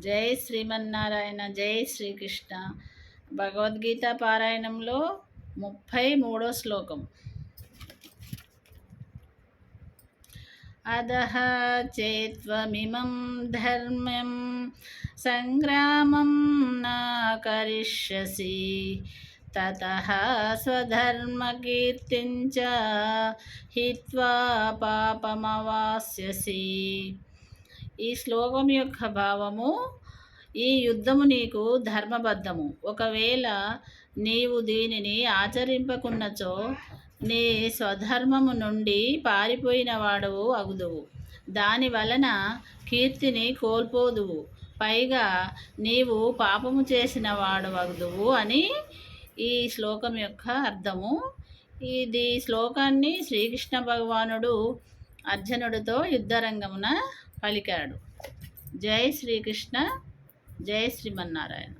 జై శ్రీమన్నారాయణ జై శ్రీకృష్ణ. భగవద్గీత పారాయణంలో ముప్పై మూడో శ్లోకం. అధః చేత్వమిమం ధర్మం సంగ్రామం నా కరిష్యసి ततः స్వధర్మకీర్తిం చ హిత్వా పాపమవాస్యసి. ఈ శ్లోకం యొక్క భావము ఈ యుద్ధము నీకు ధర్మబద్ధము. ఒకవేళ నీవు దీనిని ఆచరింపకున్నచో నీ స్వధర్మము నుండి పారిపోయిన వాడవు అగుదువు. దాని వలన కీర్తిని కోల్పోదువు. పైగా నీవు పాపము చేసిన వాడు అగుదువు అని ఈ శ్లోకం యొక్క అర్థము. ఇది శ్లోకాన్ని శ్రీకృష్ణ భగవానుడు అర్జునుడితో యుద్ధరంగమున పలికాడు. జై శ్రీకృష్ణ జై శ్రీమన్నారాయణ.